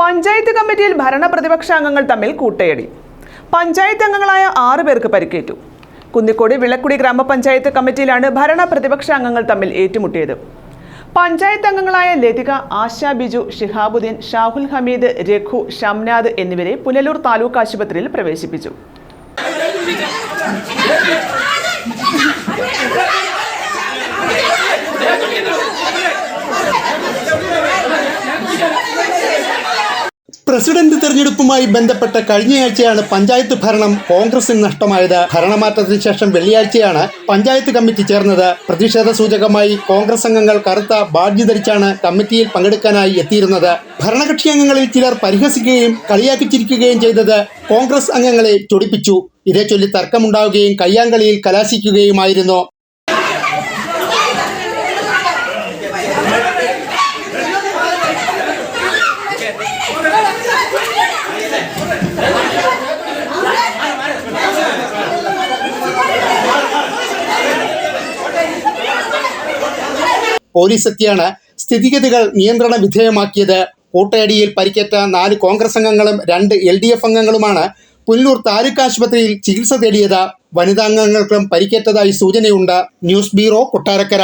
പഞ്ചായത്ത് കമ്മിറ്റിയിൽ ഭരണ പ്രതിപക്ഷ അംഗങ്ങൾ തമ്മിൽ കൂട്ടയടി. പഞ്ചായത്ത് അംഗങ്ങളായ ആറു പേർക്ക് പരിക്കേറ്റു. കുന്നിക്കോട് വിളക്കുടി ഗ്രാമപഞ്ചായത്ത് കമ്മിറ്റിയിലാണ് ഭരണ പ്രതിപക്ഷ അംഗങ്ങൾ തമ്മിൽ ഏറ്റുമുട്ടിയത്. പഞ്ചായത്ത് അംഗങ്ങളായ ലതിക ആശ ബിജു ഷിഹാബുദ്ദീൻ ഷാഹുൽ ഹമീദ് രഘു ഷംനാദ് എന്നിവരെ പുനലൂർ താലൂക്ക് ആശുപത്രിയിൽ പ്രവേശിപ്പിച്ചു. പ്രസിഡന്റ് തെരഞ്ഞെടുപ്പുമായി ബന്ധപ്പെട്ട കഴിഞ്ഞയാഴ്ചയാണ് പഞ്ചായത്ത് ഭരണം കോൺഗ്രസിന് നഷ്ടമായത്. ഭരണമാറ്റത്തിന് ശേഷം വെള്ളിയാഴ്ചയാണ് പഞ്ചായത്ത് കമ്മിറ്റി ചേർന്നത്. പ്രതിഷേധ സൂചകമായി കോൺഗ്രസ് അംഗങ്ങൾ കറുത്ത ബാഡ്ജ് ധരിച്ചാണ് കമ്മിറ്റിയിൽ പങ്കെടുക്കാനായി എത്തിയിരുന്നത്. ഭരണകക്ഷി അംഗങ്ങളിൽ ചിലർ പരിഹസിക്കുകയും കളിയാക്കിച്ചിരിക്കുകയും ചെയ്തത് കോൺഗ്രസ് അംഗങ്ങളെ ചൊടിപ്പിച്ചു. ഇതേ ചൊല്ലി തർക്കമുണ്ടാവുകയും കയ്യാങ്കളിയിൽ കലാശിക്കുകയുമായിരുന്നു. പോലീസ് എത്തിയാണ്. സ്ഥിതിഗതികൾ നിയന്ത്രണ വിധേയമാക്കിയത്. കൂട്ടയടിയിൽ പരിക്കേറ്റ നാല് കോൺഗ്രസ് അംഗങ്ങളും രണ്ട് എൽ ഡി എഫ് അംഗങ്ങളുമാണ്. പുല്ലൂർ താലൂക്ക് ആശുപത്രിയിൽ ചികിത്സ തേടിയത്. വനിതാംഗങ്ങൾക്കും പരിക്കേറ്റതായി സൂചനയുണ്ട്. News bureau Kottarakkara.